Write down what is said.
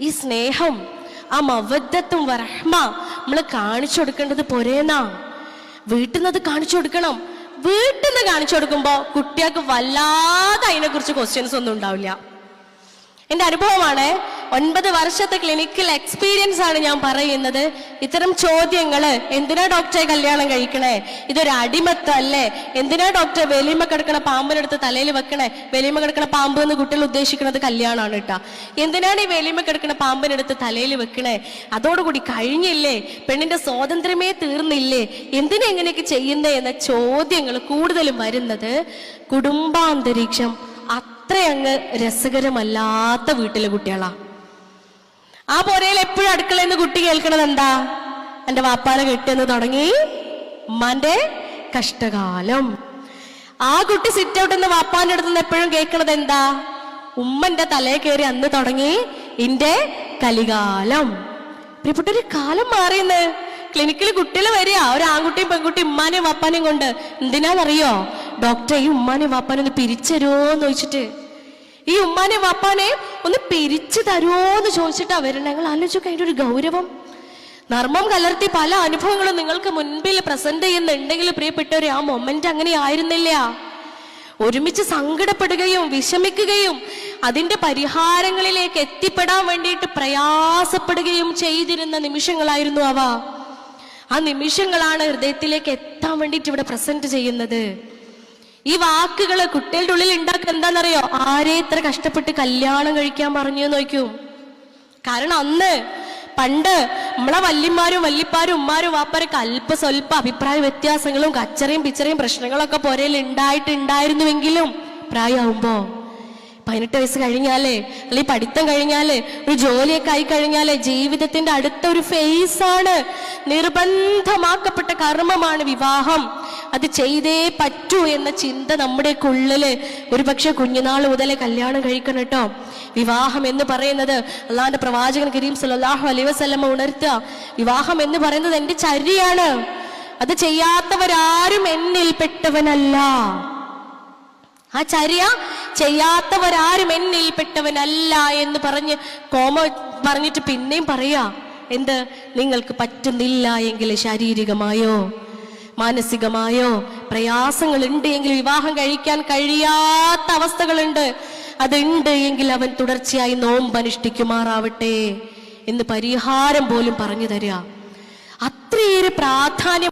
ഈ സ്നേഹം ആ മവദ്ധത്വം വറഹ്മ നമ്മൾ കാണിച്ചു കൊടുക്കേണ്ടത് പോരേന്നാ. വീട്ടിൽ നിന്ന് അത് കാണിച്ചു കൊടുക്കണം. വീട്ടിൽ നിന്ന് കാണിച്ചു കൊടുക്കുമ്പോൾ കുട്ടികൾക്ക് വല്ലാതെ അതിനെക്കുറിച്ച് ക്വസ്റ്റ്യൻസ് ഒന്നും ഉണ്ടാവില്ല. എന്റെ അനുഭവമാണ് ഒൻപത് വർഷത്തെ ക്ലിനിക്കൽ എക്സ്പീരിയൻസ് ആണ് ഞാൻ പറയുന്നത്. ഇത്തരം ചോദ്യങ്ങൾ എന്തിനാ ഡോക്ടറെ കല്യാണം കഴിക്കണേ? ഇതൊരു അടിമത്തല്ലേ എന്തിനാ ഡോക്ടറെ വെലിമ കിടക്കണ പാമ്പിനെടുത്ത് തലയിൽ വെക്കണേ? വെലിമ കിടക്കണ പാമ്പ് എന്ന് കുട്ടികൾ ഉദ്ദേശിക്കുന്നത് കല്യാണമാണ് കേട്ടോ. എന്തിനാണ് ഈ വെലിമ കിടക്കണ പാമ്പിനെടുത്ത് തലയിൽ വെക്കണേ? അതോടുകൂടി കഴിഞ്ഞില്ലേ? പെണ്ണിന്റെ സ്വാതന്ത്ര്യമേ തീർന്നില്ലേ? എന്തിനാ എങ്ങനെയൊക്കെ ചെയ്യുന്നേ എന്ന ചോദ്യങ്ങൾ കൂടുതലും വരുന്നത് കുടുംബാന്തരീക്ഷം. അത്രയങ്ങ് രസകരമല്ലാത്ത വീട്ടിലെ കുട്ടികളാ. ആ പോരയിൽ എപ്പോഴും അടുക്കളയിൽ നിന്ന് കുട്ടി കേൾക്കണത് എന്താ? എന്റെ വാപ്പാനെ കെട്ടിയെന്ന് തുടങ്ങി. ഉമ്മാന്റെ കഷ്ടകാലം. ആ കുട്ടി സിറ്റ് ഔട്ട് എന്ന് വാപ്പാന്റെ അടുത്ത് നിന്ന് എപ്പോഴും കേൾക്കണത് എന്താ? ഉമ്മന്റെ തലയെ കയറി അന്ന് തുടങ്ങി ഇന്റെ കലികാലം. പ്രിയപ്പെട്ട ഒരു കാലം മാറിയെന്ന്. ക്ലിനിക്കിൽ കുട്ടികൾ വരിക. ഒരു ആൺകുട്ടിയും പെൺകുട്ടിയും ഉമ്മാനെയും വാപ്പാനെയും കൊണ്ട് എന്തിനാന്നറിയോ? ഡോക്ടറെ ഈ ഉമ്മാനെയും വാപ്പാനെ ഒന്ന് പിരിച്ചരുമോന്ന് ചോദിച്ചിട്ട്. ഈ ഉമ്മാനെ വാപ്പാനെ ഒന്ന് പിരിച്ചു തരുമോ എന്ന് ചോദിച്ചിട്ടാ വരണേ ഞങ്ങൾ ആലോചിച്ചു അതിന്റെ ഒരു ഗൗരവം. നർമ്മം കലർത്തി പല അനുഭവങ്ങളും നിങ്ങൾക്ക് മുൻപിൽ പ്രസന്റ് ചെയ്യുന്നുണ്ടെങ്കിൽ പ്രിയപ്പെട്ടവരെ ആ മൊമെന്റ് അങ്ങനെ ആയിരുന്നില്ല. ഒരുമിച്ച് സങ്കടപ്പെടുകയും വിഷമിക്കുകയും അതിന്റെ പരിഹാരങ്ങളിലേക്ക് എത്തിപ്പെടാൻ വേണ്ടിയിട്ട് പ്രയാസപ്പെടുകയും ചെയ്തിരുന്ന നിമിഷങ്ങളായിരുന്നു അവ. ആ നിമിഷങ്ങളാണ് ഹൃദയത്തിലേക്ക് എത്താൻ വേണ്ടിയിട്ട് ഇവിടെ പ്രസന്റ് ചെയ്യുന്നത്. ഈ വാക്കുകൾ കുട്ടികളുടെ ഉള്ളിൽ ഉണ്ടാക്കുക എന്താണെന്നറിയോ? ആരെ ഇത്ര കഷ്ടപ്പെട്ട് കല്യാണം കഴിക്കാൻ പറഞ്ഞു നോക്കൂ കാരണം അന്ന് പണ്ട് നമ്മളെ വല്യന്മാരും വല്യപ്പാരും ഉമ്മാരും വാപ്പാരൊക്കെ അല്പ സ്വല്പ അഭിപ്രായ വ്യത്യാസങ്ങളും കച്ചറയും പിച്ചറയും പ്രശ്നങ്ങളൊക്കെ പോരയിൽ ഉണ്ടായിട്ടുണ്ടായിരുന്നുവെങ്കിലും പ്രായമാവുമ്പോ പതിനെട്ട് വയസ്സ് കഴിഞ്ഞാലേ അല്ലെങ്കിൽ പഠിത്തം കഴിഞ്ഞാൽ ഒരു ജോലിയൊക്കെ ആയി കഴിഞ്ഞാൽ ജീവിതത്തിന്റെ അടുത്ത ഒരു ഫേസ് ആണ്. നിർബന്ധമാക്കപ്പെട്ട കർമ്മമാണ് വിവാഹം. അത് ചെയ്തേ പറ്റൂ എന്ന ചിന്ത നമ്മുടെയൊക്കെ ഉള്ളിൽ ഒരുപക്ഷെ കുഞ്ഞുനാൾ മുതലേ കല്യാണം കഴിക്കണം കേട്ടോ. വിവാഹം എന്ന് പറയുന്നത് അള്ളാന്റെ പ്രവാചകൻ കരീം സലാഹു അലൈഹി വസല്ലമ ഉണർത്തുക. വിവാഹം എന്ന് പറയുന്നത് എന്റെ ചര്യാണ്. അത് ചെയ്യാത്തവരാരും എന്നിൽ പെട്ടവനല്ല. ആ ചര്യ ചെയ്യാത്തവരാരും എന്നിൽ പെട്ടവനല്ല എന്ന് പറഞ്ഞ് കോമ പറഞ്ഞിട്ട് പിന്നെയും പറയാ. എന്ത്? നിങ്ങൾക്ക് പറ്റുന്നില്ല എങ്കിൽ ശാരീരികമായോ? മാനസികമായോ പ്രയാസങ്ങൾ ഉണ്ട് എങ്കിൽ വിവാഹം കഴിക്കാൻ കഴിയാത്ത അവസ്ഥകളുണ്ട്. അതുണ്ട് എങ്കിൽ അവൻ തുടർച്ചയായി നോമ്പ് അനുഷ്ഠിക്കുമാറാവട്ടെ എന്ന് പരിഹാരം പോലും പറഞ്ഞു തരിക. അത്രയേറെ പ്രാധാന്യം